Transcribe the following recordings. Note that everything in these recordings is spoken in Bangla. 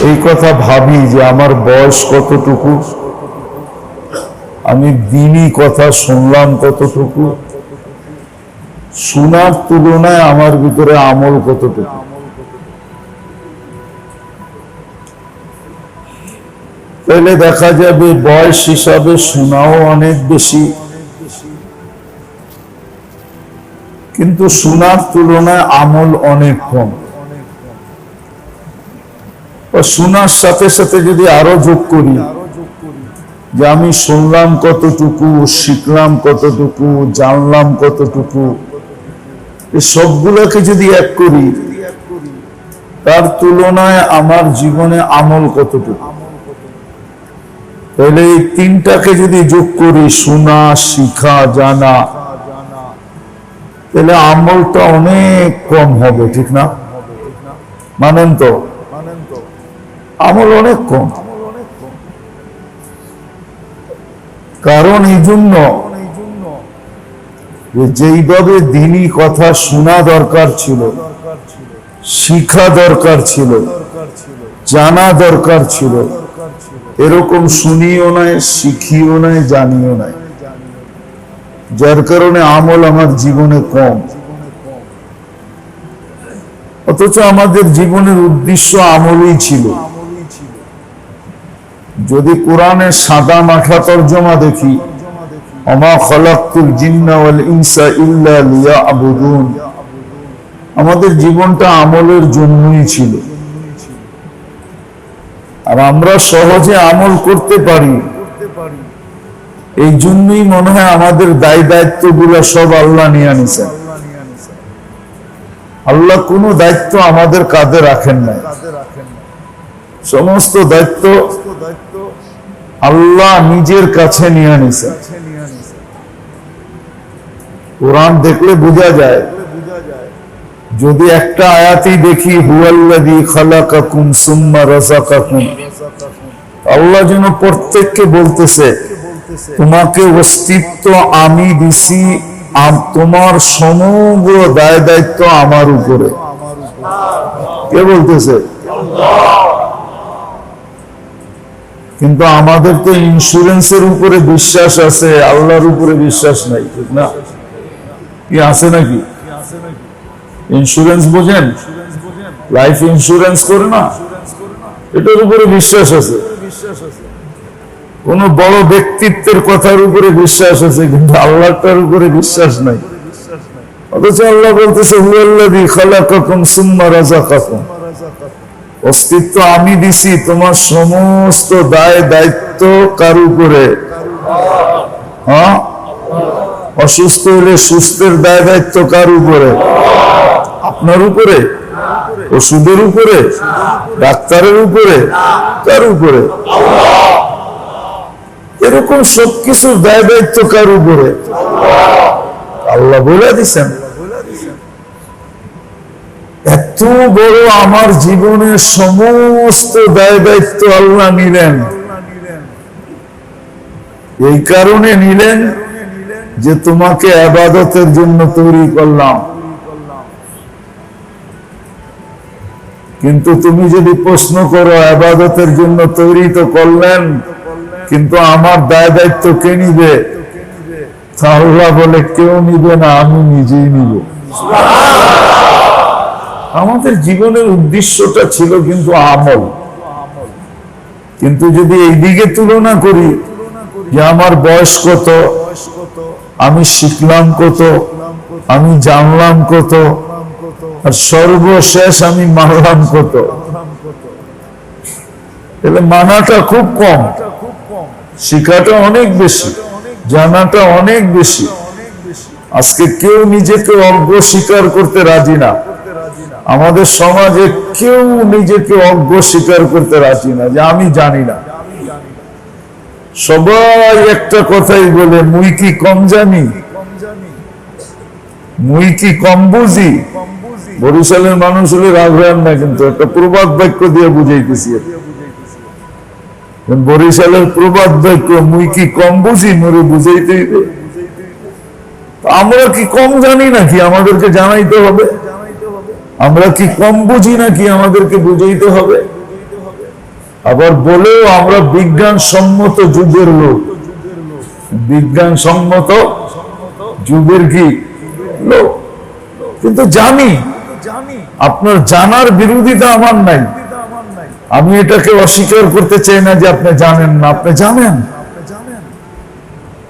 এই কথা ভাবি যে আমার বয়স কতটুকু? আমি দিনই কথা শুনলাম কতটুকু? শোনার তুলনায় আমার ভিতরে আমল কতটুকু? তাহলে দেখা যাবে বয়স হিসাবে শোনাও অনেক বেশি। কিন্তু শোনার তুলনায় আমল অনেক কম। শোনার সাথে সাথে যদি আরও যোগ করি, যে আমি শুনলাম কতটুকু, শিখলাম কতটুকু, জানলাম কতটুকু সবগুলোকে যদি এক করি, তার তুলনায় আমার জীবনে আমল কতটুকু? তাহলে এই তিনটাকে যদি যোগ করি, শোনা, শিখা, জানা, তাহলে আমলটা অনেক কম হবে, ঠিক না? মানেন তো? আমল অনেক কম। কারণ এই জন্য যেইভাবে দিনই কথা শোনা দরকার ছিল, শিখা দরকার ছিল, জানা দরকার ছিল, এরকম শুনিও নাই, শিখিও নাই, জানিও নাই। যার কারণে আমল আমার জীবনে কম। অথচ আমাদের জীবনের উদ্দেশ্য আমলই ছিল। যদি কোরআনের সাদা মাঠা তর্জমা দেখি আমাদের জীবনটা আমলের জন্যই ছিল। আর আমরা সহজে আমল করতে পারি। এই জন্যই মনে হয় আমাদের দায় দায়িত্বগুলো সব আল্লাহ নিয়ে আনিছেন। আল্লাহ কোনো দায়িত্ব আমাদের কাঁধে রাখেন না সমস্ত দায়িত্ব আল্লাহ নিজের কাছে নিয়ে আনিছেন কোরআন দেখলে বোঝা যায়। যদি একটা আয়াতি দেখি আল্লাহ যেন প্রত্যেককে বলতেছে, তোমাকে অস্তিত্ব আমি দিছি তোমার সমগ্র দায় দায়িত্ব আমার উপরে। কে বলতেছে? কিন্তু আমাদের তো ইন্স্যুরেন্সের উপরে বিশ্বাস আছে, আল্লাহর উপরে বিশ্বাস নাই, ঠিক না? কি আছে নাকি? ইন্স্যুরেন্স বোঝেন? লাইফ ইন্স্যুরেন্স করে না? এটার উপরে বিশ্বাস আছে। কোন বড় ব্যক্তিত্বের কথার উপরে বিশ্বাস আছে, কিন্তু আল্লাহটার উপরে বিশ্বাস নাই। অথচ আল্লাহ বলতেছে, হুয়াল্লাযী খালাকাকুম সুম্মা রাযাকাকুম। অস্তিত্ব আমি দিছি, তোমার সমস্ত দায় দায়িত্ব কার উপরে? হ্যাঁ? অসুস্থ হলে সুস্থের দায় দায়িত্ব কার উপরে? আপনার উপরে? ওষুধের উপরে? ডাক্তারের উপরে? কার উপরে? এরকম সবকিছুর দায় দায়িত্ব কার উপরে? আল্লাহ বলে দিছেন। এত বড় আমার জীবনের সমস্ত দায় দায়িত্ব আল্লাহ নিলেন। এই কারণে নিলেন যে তোমাকে আবাদতের জন্য তৈরি করলাম। কিন্তু তুমি যদি প্রশ্ন করো, আবাদতের জন্য তৈরি তো করলেন, কিন্তু আমার দায় দায়িত্ব কে নিবে? তাহলে বলে, কেউ নিবে না, আমি নিজেই নিব। আমাদের জীবনের উদ্দেশ্যটা ছিল কিন্তু আমল। কিন্তু যদি এই দিকে তুলনা করি যে আমার বয়স কত, আমি শিখলাম কত, আমি জানলাম কত, আর সর্বশেষ আমি মানলাম কত। তাহলে মানাটা খুব কম, শিখাটা অনেক বেশি, জানাটা অনেক বেশি। আজকে কেউ নিজেকে অজ্ঞ স্বীকার করতে রাজি না। আমাদের সমাজে কেউ নিজেকে অজ্ঞ স্বীকার করতে রাজি না, যে আমি জানি না। সবাই একটা কথাই বলে, মুই কি কম জানি? মুই কি কম বুঝি? বরিশালের মানুষ হলে রাখবেন না কিন্তু, একটা প্রবাদ বাক্য দিয়ে বুঝাইতেছি বরিশালের প্রবাদ বাক্য, মুই কি কম বুঝি? মোরে বুঝাইতে আমরা কি কম জানি নাকি? আমাদেরকে জানাইতে হবে। আমরা কি কম বুঝি নাকি আমাদেরকে বুঝাইতে হবে? আবার বলেও আমরা বিজ্ঞান সম্মত যুগের লোক। বিজ্ঞান সম্মত যুগের কি? লোক। কিন্তু জানি, আপনার জানার বিরোধিতা আমার নাই। আমি এটাকে অস্বীকার করতে চাই না যে আপনি জানেন না, আপনি জানেন।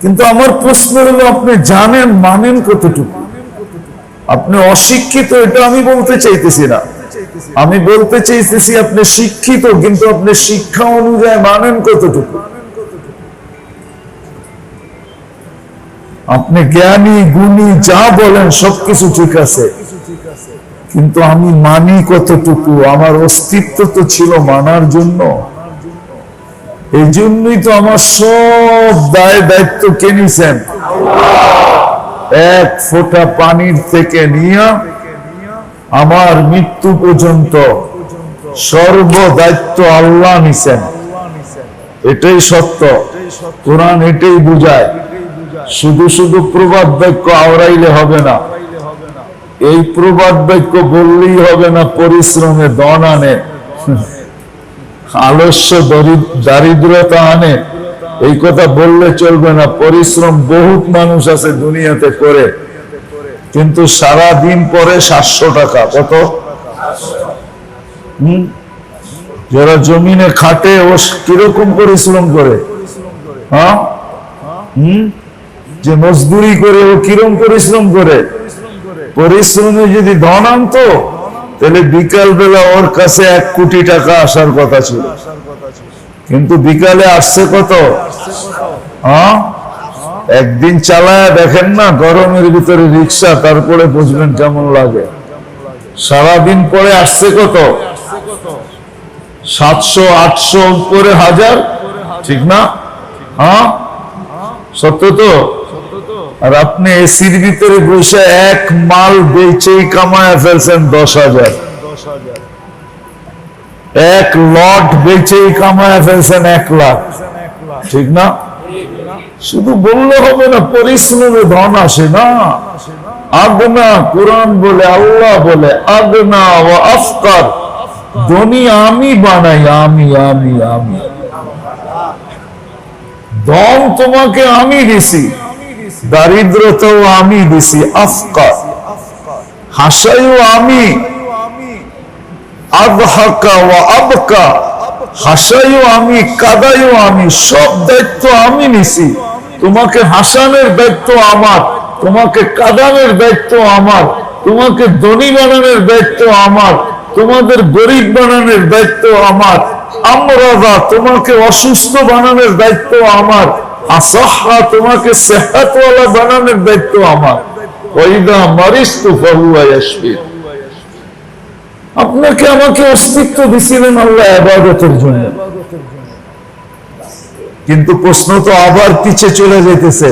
কিন্তু আমার প্রশ্ন হলো, আপনি জানেন মানেন কতটুকু? আপনি অশিক্ষিত, এটা আমি বলতে চাইতেছি না। আমি বলতে চাইতেছি আপনি শিক্ষিত, কিন্তু আপনি শিক্ষা অনুযায়ী মানেন কতটুকু? আপনি জ্ঞানী, গুণী, যা বলেন সবকিছু ঠিক আছে। কিন্তু আমি মানি কতটুকু? আমার অস্তিত্ব তো ছিল মানার জন্য। এই জন্যই তো আমার সব দায় দায়িত্ব কে নিছেন? এক ফোঁটা পানির থেকে নিয়ে আমার মৃত্যু পর্যন্ত সর্ব দায়িত্ব আল্লাহ নিছেন। এটাই সত্য। কোরআন এটাই বুঝায়। শুধু শুধু প্রবাদ বাক্য আওড়াইলে হবে না। এই প্রবাদ বাক্য বললেই হবে না পরিশ্রমে দন আনে। আলস্য দরি- দারিদ্রতা আনে। এই কথা বললে চলবে না। পরিশ্রম বহুত মানুষ আছে দুনিয়াতে করে। কিন্তু সারা দিন পরে সাতশো টাকা। কত? যারা জমিনে খাটে, ও কীরকম পরিশ্রম করে? হ্যাঁ? যে মজদুরি করে, ও কিরম পরিশ্রম করে? পরিশ্রমে যদি ধন আনতো, তাহলে বিকাল বেলা ওর কাছে এক কোটি টাকা আসার কথা ছিল। কিন্তু বিকালে আসছে কত? হ্যাঁ? একদিন চালায় দেখেন না, গরমের ভিতরে রিক্সা, তারপরে বুঝবেন কেমন লাগে। সারাদিন পরে আসছে কত? সাতশো, আটশো, উপরে হাজার? ঠিক না? হ্যাঁ? সত্য তো? আর আপনি এসির ভিতরে বসে এক মাল বেচেই কামায় ফেলছেন দশ হাজার। এক লট বেচেই কামায় ফেলছেন এক লাখ। ঠিক না? শুধু বললে হবে না, পরিশ্রমে ধন আসে না। আগনা কোরআন বলে, আল্লাহ বলে, আগনা ও আফকার। ধনী আমি বানাই, আমি আমি আমি। ধন তোমাকে আমি দিছি, দারিদ্রতাও আমি দিছি, আফকার। হাসাইও আমি। হাসাইও আমি কাদাইও আমি, সব দায়িত্ব আমি নিছি। তোমাকে হাসানের দায়িত্ব আমার, তোমাকে কাদানের দায়িত্ব আমার, তোমাকে ধনী বানানোর দায়িত্ব আমার, তোমাদের গরিব বানানোর দায়িত্ব আমার। আমরাদা তোমাকে অসুস্থ বানানোর দায়িত্ব আমার, আসাহা তোমাকে সেহাতওয়ালা বানানোর দায়িত্ব আমার। ওইদা মারিস্তু ফাহুয়া ইয়াশফির আপনাকে আমাকে অস্তিত্ব দিছিলেন আল্লাহ আবাদতের জন্য। কিন্তু প্রশ্ন তো আবার পিছে চলে যেতেছে,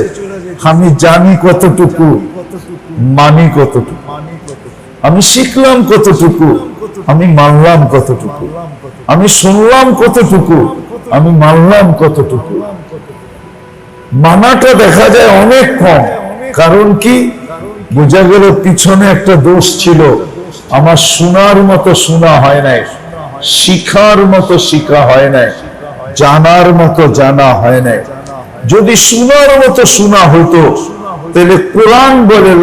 আমি জানি কতটুকু, মানি কতটুকু। আমি শিখলাম কতটুকু, আমি মানলাম কতটুকু। আমি শুনলাম কতটুকু, আমি মানলাম কতটুকু। মানাটা দেখা যায় অনেক কম, কারণ কি? বোঝা গেল পিছনে একটা দোষ ছিল। আমার শোনার মতো শোনা হয় নাই, শিখার মতো শিখা হয় নাই, জানার মতো জানা হয় নাই। যদি শোনার মতো শোনা হতো, তাহলে কোরআন বলে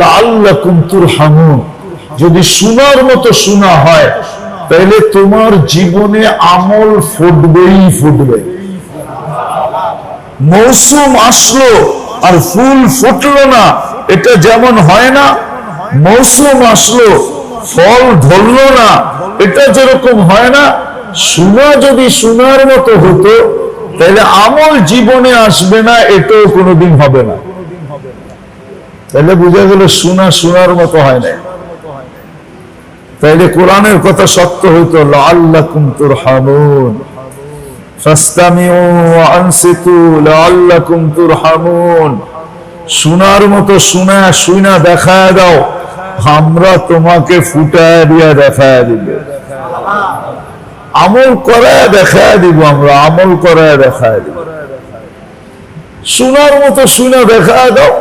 তুরহামুন। যদি শোনার মতো শোনা হয়, তাহলে তোমার জীবনে আমল ফুটবেই ফুটবে। মৌসুম আসলো আর ফুল ফুটলো না, এটা যেমন হয় না, মৌসুম আসলো ফল ধরলো না। এটা যেরকম হয় না শোনা যদি শোনার মতো হতো, তাহলে আমল জীবনে আসবে না, এটাও কোনোদিন হবে না। তাহলে বোঝা গেল শোনা শোনার মতো হয় না তাইলে কোরআনের কথা সত্য হইতো আনসিতু লাল্লাকুম তুরহামুন। শোনার মতো শোনা শুনা দেখা দাও। আমরা তোমাকে ফুটায় দিয়া দেখায় দিব। আমল করায় দেখায় দিব আমরা, আমল করায় দেখায় দিব। শোনার মতো শুনা দেখায় দাও।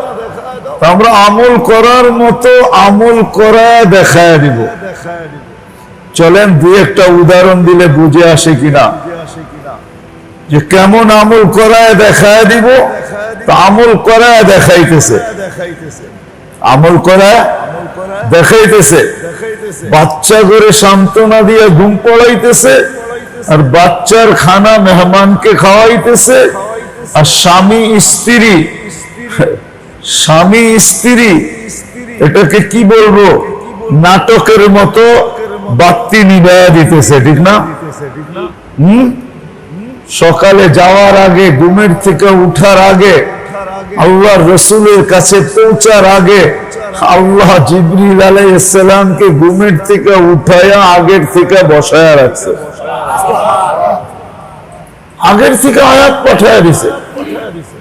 আমরা আমল করার মতো আমল করায় দেখায় দিব। চলেন দুই একটা উদাহরণ দিলে বুঝে আসে কিনা। যে কেমন আমল করায় দেখায় দিব আমল করায় দেখাইতেছে দেখাইতেছে। আমল করায় দেখাইতেছে। বাচ্চা করে সান্ত্বনা দিয়ে ঘুম পড়াইতেছে আর বাচ্চার খানা মেহমানকে খাওয়াইতেছে। আর স্বামী স্ত্রী স্বামী স্ত্রী, এটাকে কি বলব? নাটকের মতো বাত্তি নিভায়া দিতেছে, ঠিক না? হম? সকালে যাওয়ার আগে, ঘুমের থেকে উঠার আগে আল্লাহ রসুলের কাছে পৌঁছার আগে আল্লাহ জিবরিল আলাইসালামকে ঘুমের থেকে উঠায়া আগের থেকে বসায়া রাখছে। আগের থেকে আয়াত পাঠায় দিছে।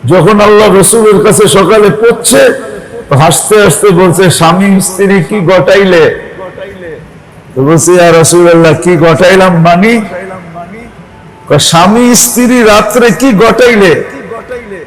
যখন আল্লাহ রসুলের কাছে সকালে পড়ছে তো হাসতে হাসতে বলছে স্বামী স্ত্রী কি গটাইলে বলছে আর রসুল্লাহ কি গটাইলাম মানি? কয়, স্বামী স্ত্রী রাত্রে কি গটাইলে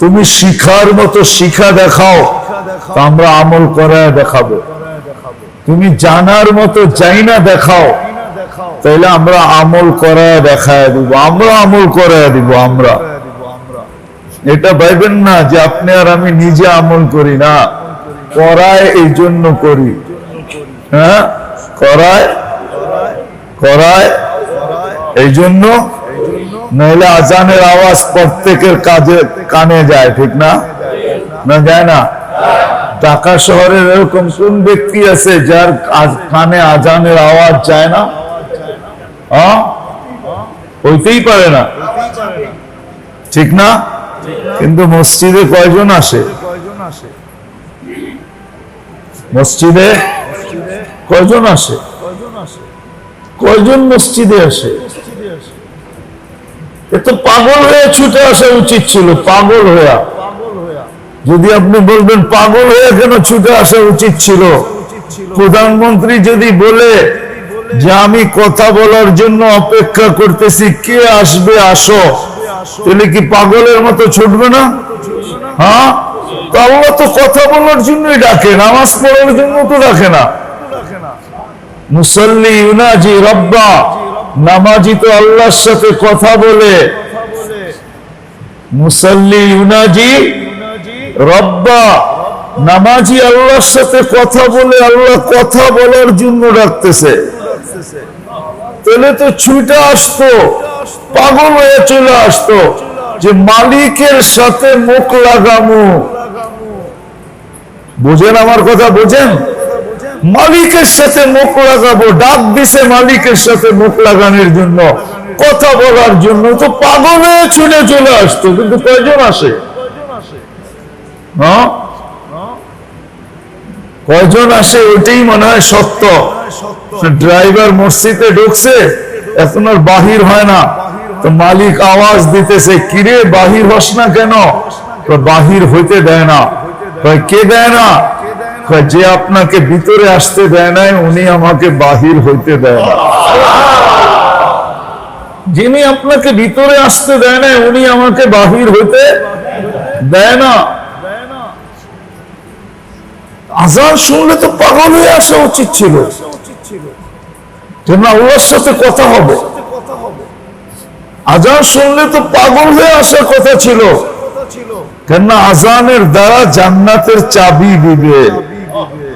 তুমি শিখার মতো শিখা দেখাও আমরা আমল করায় দেখাবো। তুমি জানার মতো যাই না দেখাও, তাইলে আমরা আমল করায় দেখায় দিব, আমরা আমল করায় দিব, আমরা। এটা ভাইবেন না যে আপনি আর আমি নিজে আমল করি না, করায় এই জন্য করি। হ্যাঁ? করায়? করায়? এই জন্য নইলে আজানের আওয়াজ প্রত্যেকের কাজে কানে যায়, ঠিক না? না যায় না? ঢাকা শহরের এরকম কোন ব্যক্তি আছে যার কানে আজানের আওয়াজ যায় না? হ্যাঁ? হইতেই পারে না। ঠিক না? কিন্তু মসজিদে কয়জন আসে? মসজিদে কয়জন আসে? কয়জন মসজিদে আসে? এ তো পাগল হয়ে ছুটে আসা উচিত ছিল, পাগল হয়ে। যদি আপনি বলবেন পাগল হয়ে কেন ছুটে আসা উচিত ছিল? প্রধানমন্ত্রী যদি বলে যে আমি কথা বলার জন্য অপেক্ষা করতেছি, কে আসবে, আসো। তাহলে কি পাগলের মতো ছুটবে না? হ্যাঁ? আল্লাহ তো কথা বলার জন্যই ডাকে, নামাজ পড়ার জন্য তো ডাকে না। মুসল্লি ইউনাজি রব্বা। নামাজি তো আল্লাহর সাথে কথা বলে। মুসল্লি ইউনাজি, রব্বা, নামাজি আল্লাহর সাথে কথা বলে আল্লাহ কথা বলার জন্য ডাকতেছে। তাহলে তো ছুটে আসতো, পাগল হয়ে চলে আসতো যে মালিকের সাথে মুখ লাগামু। বুঝেন আমার কথা, বোঝেন? মালিকের সাথে মুখ লাগাবো ডাক দিছে মালিকের সাথে মুখ লাগানোর জন্য, কথা বলার জন্য। তো পাগল ছুটে চলে আসতো, কিন্তু কয়জন আসে? হ্যাঁ? কয়জন আসে ওইটাই মনে হয় সত্য। ড্রাইভার মসজিদে ঢুকছে, এখন আর বাহির হয় না। তো মালিক আওয়াজ দিতেছে, কিরে, বাহির হস না কেন? বাহির হইতে দেয় না। কে দেয় না? যে আপনাকে ভিতরে আসতে দেয় নাই, উনি আমাকে বাহির হইতে দেয় না যিনি আপনাকে ভিতরে আসতে দেয় না উনি আমাকে বাহির হইতে দেয় না। আজান শুনলে তো পাগল হয়ে আসা উচিত ছিল। যেন আল্লাহর সাথে কথা হবে। আজান শুনলে তো পাগল হয়ে আসার কথা ছিল। কেননা আজানের দ্বারা জান্নাতের চাবি দিবে।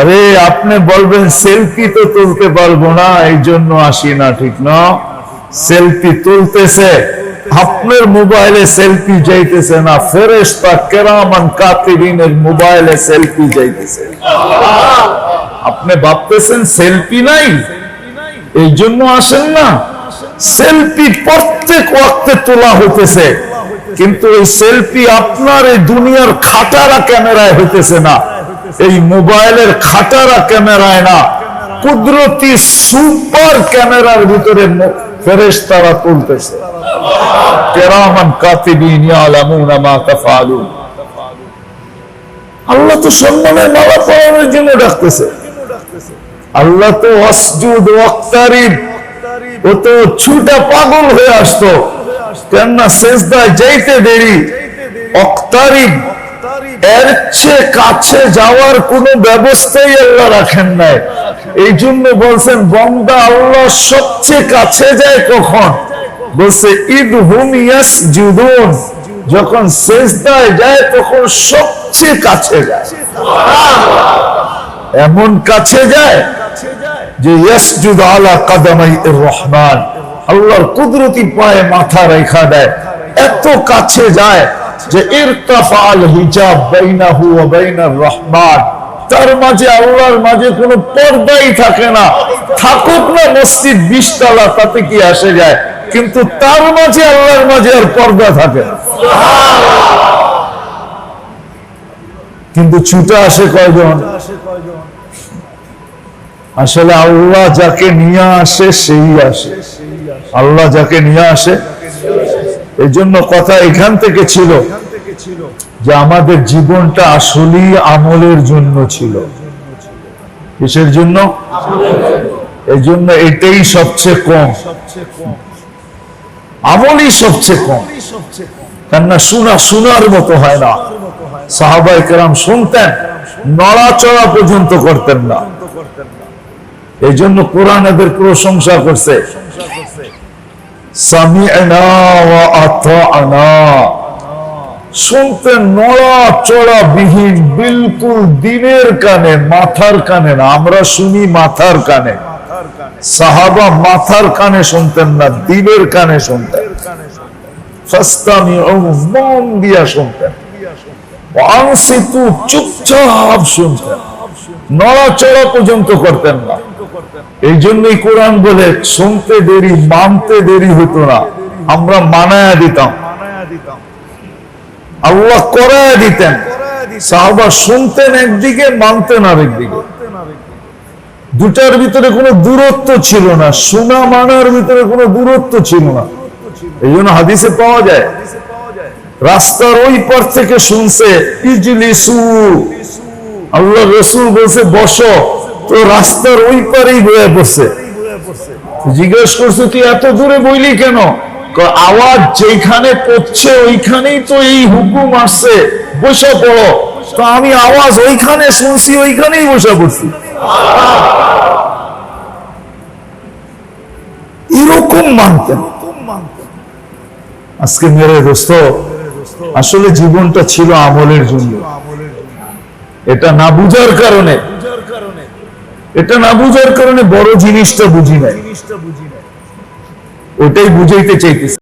আরে, আপনি বলবেন সেলফি তো তুলতে পারব না, এই জন্য আসি না, ঠিক না? সেলফি তুলতেছে, আপনার মোবাইলে সেলফি যাইতেছে না, ফেরেশতা কেরামান কাতিরিনের মোবাইলে সেলফি যাইতেছে। আপনি ভাবতেছেন সেলফি নাই? এই জন্য আসেন না। সেলফি প্রত্যেক ওয়াক্তে তোলা হইতেছে, কিন্তু এই সেলফি আপনার এই দুনিয়ার খাটারা ক্যামেরায় হইতেছে না। এই মোবাইলের খাটারা ক্যামেরায় না, কুদরতি সুপার ক্যামেরার ভিতরে ফেরেশ তারা তুলতেছে। আল্লাহ তো সম্মানের মালা পরানোর জন্য ডাকতেছে। আল্লাহ তো অসজুদ ওয়াক্তারিব। ও তো ছুটা পাগল হয়ে আসতো। কেননা শেষদায় যাইতে দেরি। অক্তারিব এর চেয়ে কাছে যাওয়ার কোন ব্যবস্থাই আল্লাহ রাখেন নাই। এই জন্য বলছেন, বন্দা আল্লাহ সবচেয়ে কাছে যায় কখন? বলছে, ঈদ হুম ইয়াস জুদুন যখন শেষদায় যায়, তখন সবচেয়ে কাছে যায়। এমন কাছে যায় যে, ইয়াসজুদ আলা কাদামাই রহমান। আল্লাহর কুদরতি পায়ে মাথা রেখা দেয়। এত কাছে যায় যে ইরতাফাল হিজাব বাইনাহু ওয়া বাইনার রহমান, তার মাঝে আল্লাহর মাঝে কোনো পর্দাই থাকে না। থাকুক না মসজিদ বিশতলা, তাতে কি আসে যায়? কিন্তু তার মাঝে আল্লাহর মাঝে আর পর্দা থাকে কিন্তু ছুটে আসে কয়জন? আসলে আল্লাহ যাকে নিয়ে আসে, সেই আসে। আল্লাহ যাকে নিয়ে আসে এই জন্য কথা এখান থেকে ছিল যে আমাদের জীবনটা আসলেই আমলের জন্য ছিল। কিসের জন্য? এই জন্য এটাই সবচেয়ে কম। আমলই সবচেয়ে কম। কেননা শোনা, শোনার মতো হয় না। সাহাবাই কেরাম শুনতেন, নড়াচড়া পর্যন্ত করতেন না। এই জন্য কোরআন এদের প্রশংসা করছে। সামি'না ওয়া আতা'না শুনতেন নড়াচড়া বিহীন, বিলকুল দিনের কানে, মাথার কানে না। আমরা শুনি মাথার কানে। সাহাবা মাথার কানে শুনতেন না কানে শুনতেন। মন দিয়া শুনতেন। চুপচাপ শুনতেন। নড়াচড়া পর্যন্ত করতেন না। এই জন্যই কোরআন বলে, শুনতে দেরি, মানতে দেরি হতো না। আমরা মানায়া দিতাম। আল্লাহ করায়া দিতেন। সাহবা শুনতেন একদিকে, মানতেন আরেকদিকে। দুটার ভিতরে কোনো দূরত্ব ছিল না, শোনা মানার ভিতরে কোনো দূরত্ব ছিল না। এই জন্য হাদিসে পাওয়া যায়, রাস্তার ওই পর থেকে শুনছে, ইজলিসু। আল্লাহ রসুল বলছে, বসো। তো রাস্তার ওই পারেই বয়ে পড়ছে। জিজ্ঞেস করছে, তুই এত দূরে বইলি কেন? আওয়াজ যেখানে পড়ছে, ওইখানেই তো এই হুকুম আসছে, বসে পড়ো। তো আমি আওয়াজ ওইখানে শুনছি, ওইখানেই বসে পড়ছি। এরকম মানতেন। আজকে মেরে দোস্ত, আসলে জীবনটা ছিল আমলের জন্য। এটা না বুঝার কারণে এটা না বুঝার কারণে বড় জিনিসটা বুঝি নাই। ওটাই বুঝাইতে চাইতেছি।